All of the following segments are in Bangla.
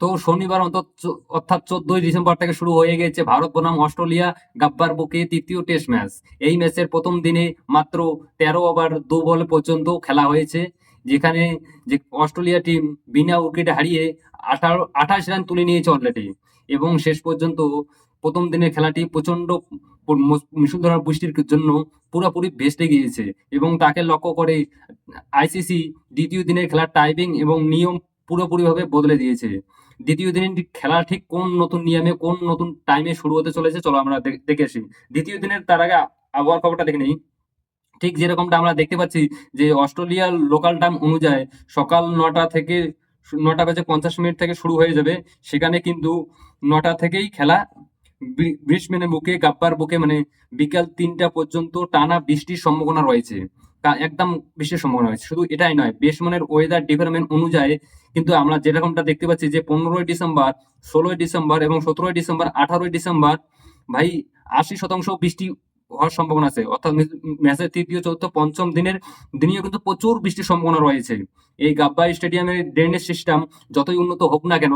তো শনিবার অন্তত অর্থাৎ চোদ্দই ডিসেম্বর থেকে শুরু হয়ে গেছে ভারত বনাম অস্ট্রেলিয়া গাব্বার বুকে তৃতীয় টেস্ট ম্যাচ। এই ম্যাচের প্রথম দিনে মাত্র তেরো ওভার, দু বল পর্যন্ত খেলা হয়েছে, যেখানে যে অস্ট্রেলিয়া টিম বিনা উইকেটে হারিয়ে আঠারো, আঠাশ রান তুলে নিয়েছে অলরেডি এবং শেষ পর্যন্ত প্রথম দিনের খেলাটি প্রচণ্ড মুসুলধারা বৃষ্টির জন্য পুরোপুরি ভেস্টে গিয়েছে এবং তাকে লক্ষ্য করে আইসিসি দ্বিতীয় দিনের খেলার টাইপিং এবং নিয়ম পুরোপুরিভাবে বদলে দিয়েছে। দ্বিতীয় দিনের খেলা ঠিক কোন নতুন নিয়মে, কোন নতুন টাইমে শুরু হতে চলেছে, চলো আমরা দেখে আসি। দ্বিতীয় দিনের তার আগে আবহাওয়ার খবরটা দেখে নেই। ঠিক যেরকমটা আমরা দেখতে পাচ্ছি যে অস্ট্রেলিয়ার লোকাল টাইম অনুযায়ী সকাল নটা থেকে নটা বাজে পঞ্চাশ মিনিট থেকে শুরু হয়ে যাবে। সেখানে কিন্তু নটা থেকেই খেলা ব্রিসবেনের বুকে গাব্বার বুকে মানে বিকাল তিনটা পর্যন্ত টানা বৃষ্টির সম্ভাবনা রয়েছে। একদম বৃষ্টির সম্ভাবনা রয়েছে। শুধু এটাই নয়, বেশমনের ওয়েদার ডিপার্টমেন্ট অনুযায়ী কিন্তু আমরা যেরকমটা দেখতে পাচ্ছি যে পনেরোই ডিসেম্বর, ষোলোই ডিসেম্বর এবং সতেরোই ডিসেম্বর, আঠারোই ডিসেম্বর, ভাই আশি শতাংশ বৃষ্টি হওয়ার সম্ভাবনা আছে। অর্থাৎ ম্যাচের তৃতীয়, চতুর্থ, পঞ্চম দিনের দিনেও কিন্তু প্রচুর বৃষ্টির সম্ভাবনা রয়েছে। এই গাব্বা স্টেডিয়ামের ড্রেনেজ সিস্টেম যতই উন্নত হোক না কেন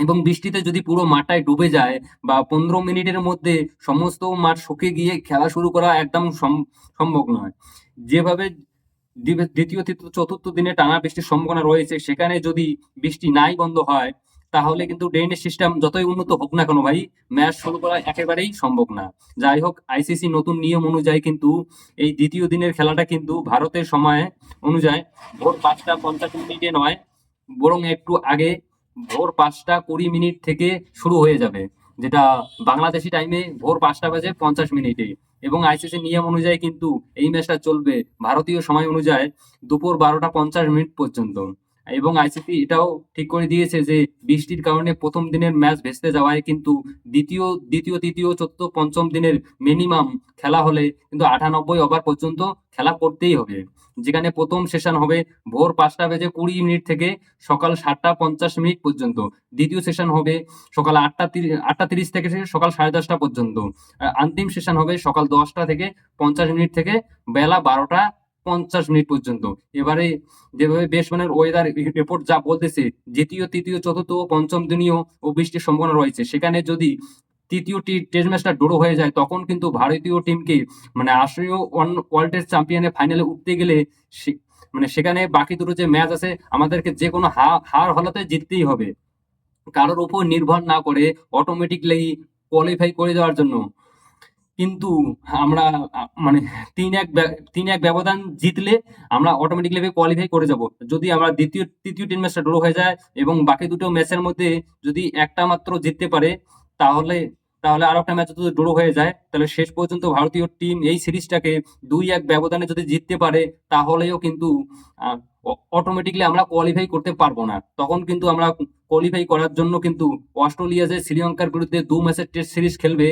এবং বৃষ্টিতে যদি পুরো মাঠটায় ডুবে যায় বা পনেরো মিনিটের মধ্যে সমস্ত মাঠ শুকিয়ে গিয়ে খেলা শুরু করা একদম সম- সম্ভব নয়। যেভাবে দ্বিতীয়, তৃতীয়, চতুর্থ দিনে টানা বৃষ্টির সম্ভাবনা রয়েছে, সেখানে যদি বৃষ্টি নাই বন্ধ হয়, তাহলে কিন্তু ড্রেনেজ সিস্টেম যতই উন্নত হোক না কেন ভাই, ম্যাচ শুরু করা একেবারেই সম্ভব না। যাই হোক আইসিসি নতুন নিয়ম অনুযায়ী কিন্তু এই দ্বিতীয় দিনের খেলাটা কিন্তু ভারতের সময় অনুযায়ী ভোর পাঁচটা পঞ্চাশ মিনিটে নয়, বরং একটু আগে ভোর পাঁচটা কুড়ি মিনিট থেকে শুরু হয়ে যাবে, যেটা বাংলাদেশি টাইমে ভোর পাঁচটা বাজে পঞ্চাশ মিনিটে। এবং আইসিসি নিয়ম অনুযায়ী কিন্তু এই ম্যাচটা চলবে ভারতীয় সময় অনুযায়ী দুপুর বারোটা পঞ্চাশ মিনিট পর্যন্ত। এবং আইসিসি এটাও ঠিক করে দিয়েছে যে বৃষ্টির কারণে প্রথম দিনের ম্যাচ ভেস্তে যাওয়ায় কিন্তু দ্বিতীয় দ্বিতীয়, তৃতীয়, চতুর্থ, পঞ্চম দিনের মিনিমাম খেলা হলে কিন্তু আটানব্বই ওভার পর্যন্ত খেলা করতেই হবে। যেখানে প্রথম সেশন হবে ভোর পাঁচটা বেজে কুড়ি মিনিট থেকে সকাল সাতটা পঞ্চাশ মিনিট পর্যন্ত। দ্বিতীয় সেশন হবে সকাল আটটা আটটা তিরিশ থেকে সকাল সাড়ে দশটা পর্যন্ত। অন্তিম সেশন হবে সকাল দশটা থেকে পঞ্চাশ মিনিট থেকে বেলা বারোটা পঞ্চাশ মিনিট পর্যন্ত। এবারে যেভাবে বেশ মানের ওয়েদার রিপোর্ট যা বলতেছে, দ্বিতীয়, তৃতীয়, চতুর্থ ও পঞ্চম দিনীয় ও বৃষ্টির সম্ভাবনা রয়েছে। সেখানে যদি তৃতীয় টি টেস্ট ম্যাচটা ড্র হয়ে যায়, তখন কিন্তু ভারতীয় টিমকে মানে আসলে ওয়ার্ল্ড টেস্ট চ্যাম্পিয়নের ফাইনালে উঠতে গেলে মানে সেখানে বাকি দুটো যে ম্যাচ আছে, আমাদেরকে যে কোনো হার হলাতে জিততেই হবে। কারোর উপর নির্ভর না করে অটোমেটিকলি কোয়ালিফাই করে যাওয়ার জন্য। কিন্তু আমরা মানে তিন এক তিন এক ব্যবধান জিতলে আমরা অটোমেটিকলি কোয়ালিফাই করে যাব। যদি আমরা দ্বিতীয়, তৃতীয় টিম ম্যাচটা ড্র হয়ে যায় এবং বাকি দুটো ম্যাচের মধ্যে যদি একটা মাত্র জিততে পারে, তাহলে তাহলে আর একটা ম্যাচ যদি ড্র হয়ে যায়, তাহলে শেষ পর্যন্ত ভারতীয় টিম এই সিরিজটাকে দুই এক ব্যবধানে যদি জিততে পারে, তাহলেও কিন্তু অটোমেটিকলি আমরা কোয়ালিফাই করতে পারব না। তখন কিন্তু আমরা কোয়ালিফাই করার জন্য কিন্তু অস্ট্রেলিয়া যে শ্রীলঙ্কার বিরুদ্ধে দু ম্যাচের টেস্ট সিরিজ খেলবে,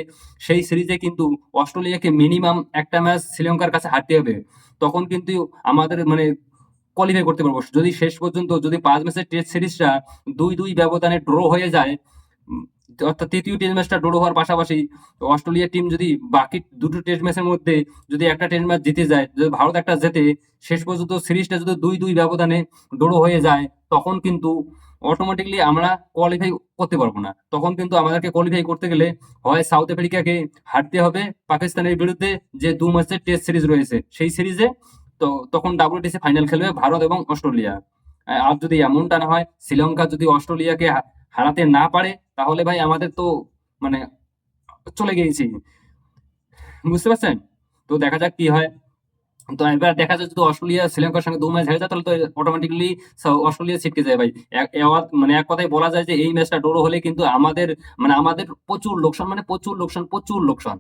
সেই সিরিজে কিন্তু অস্ট্রেলিয়াকে মিনিমাম একটা ম্যাচ শ্রীলঙ্কার কাছে হারতে হবে। তখন কিন্তু আমাদের মানে কোয়ালিফাই করতে পারব। যদি শেষ পর্যন্ত যদি পাঁচ ম্যাচের টেস্ট সিরিজটা দুই দুই ব্যবধানে ড্র হয়ে যায়, অর্থাৎ তৃতীয় টেস্ট ম্যাচটা ড্র হওয়ার পাশাপাশি অস্ট্রেলিয়া টিম যদি বাকি দুটো টেস্ট ম্যাচের মধ্যে যদি একটা টেস্ট ম্যাচ জিতে যায়, যদি ভারত একটা জেতে, শেষ পর্যন্ত সিরিজটা যদি দুই দুই ব্যবধানে ড্র হয়ে যায়, তখন কিন্তু অটোমেটিকলি আমরা কোয়ালিফাই করতে পারব না। তখন কিন্তু আমাদেরকে কোয়ালিফাই করতে গেলে হয় সাউথ আফ্রিকাকে হারতে হবে পাকিস্তানের বিরুদ্ধে যে দু ম্যাচের টেস্ট সিরিজ রয়েছে। সেই সিরিজে তো তখন ডাব্লিউটিসি ফাইনাল খেলবে ভারত এবং অস্ট্রেলিয়া। আর যদি এমনটা না হয়, শ্রীলঙ্কা যদি অস্ট্রেলিয়াকে হারাতে না পারে, তাহলে ভাই আমাদের তো মানে চলে গিয়েছি। বুঝতে পারছেন? তো দেখা যাক কি হয়। তো একবার দেখা যায় যদি অস্ট্রেলিয়া, শ্রীলঙ্কার সঙ্গে দু ম্যাচ হেরে যায়, তাহলে তো অটোমেটিকলি অস্ট্রেলিয়া ছিটকে যায় ভাই। মানে এক কথায় বলা যায় যে এই ম্যাচটা ড্র হলে কিন্তু আমাদের মানে আমাদের প্রচুর লোকসান মানে প্রচুর লোকসান প্রচুর লোকসান।